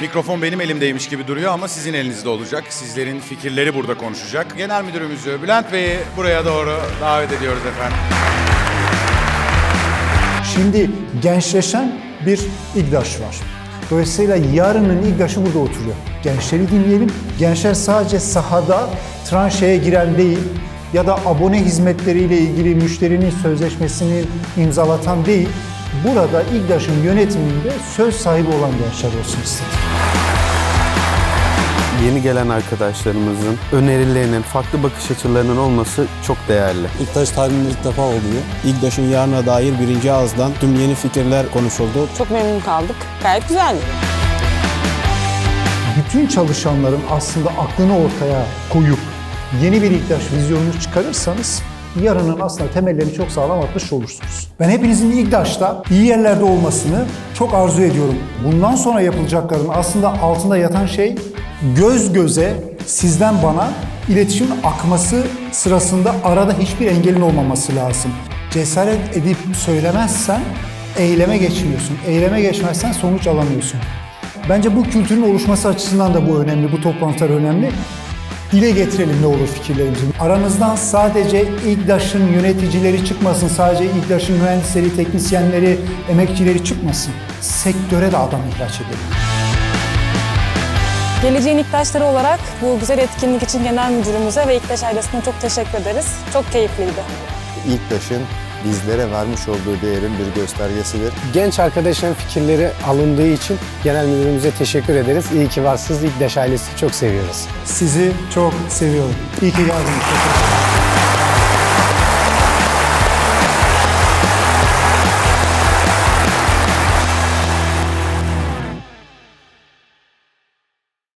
Mikrofon benim elimdeymiş gibi duruyor ama sizin elinizde olacak. Sizlerin fikirleri burada konuşacak. Genel Müdürümüzü Bülent Bey'i buraya doğru davet ediyoruz efendim. Şimdi gençleşen bir İGDAŞ var. Dolayısıyla yarının İGDAŞ'ı burada oturuyor. Gençleri dinleyelim. Gençler sadece sahada tranşeye giren değil ya da abone hizmetleriyle ilgili müşterinin sözleşmesini imzalatan değil, burada İGDAŞ'ın yönetiminde söz sahibi olan gençler olsun istedim. Yeni gelen arkadaşlarımızın önerilerinin, farklı bakış açılarının olması çok değerli. İlktaş tarihinde ilk defa oluyor. İlktaş'ın yarına dair birinci ağızdan tüm yeni fikirler konuşuldu. Çok memnun kaldık. Gayet güzeldi. bütün çalışanların aslında aklını ortaya koyup yeni bir İGDAŞ vizyonunu çıkarırsanız yarının aslında temellerini çok sağlam atmış olursunuz. Ben hepinizin İGDAŞ'ta iyi yerlerde olmasını çok arzu ediyorum. Bundan sonra yapılacakların aslında altında yatan şey göz göze sizden bana iletişim akması sırasında arada hiçbir engelin olmaması lazım. Cesaret edip söylemezsen eyleme geçmiyorsun. Eyleme geçmezsen sonuç alamıyorsun. Bence bu kültürün oluşması açısından da bu önemli, bu toplantılar önemli. Dile getirelim ne olur fikirlerimizi. Aranızdan sadece İGDAŞ'ın yöneticileri çıkmasın, sadece İGDAŞ'ın mühendisleri, teknisyenleri, emekçileri çıkmasın. Sektöre de adam ihraç edelim. Geleceğin İktaşları olarak bu güzel etkinlik için genel müdürümüze ve İktaş ailesine çok teşekkür ederiz. Çok keyifliydi. İlktaş'ın bizlere vermiş olduğu değerin bir göstergesidir. Genç arkadaşların fikirleri alındığı için genel müdürümüze teşekkür ederiz. İyi ki varsınız. İlktaş ailesi çok seviyoruz. Sizi çok seviyorum. İyi ki geldiniz.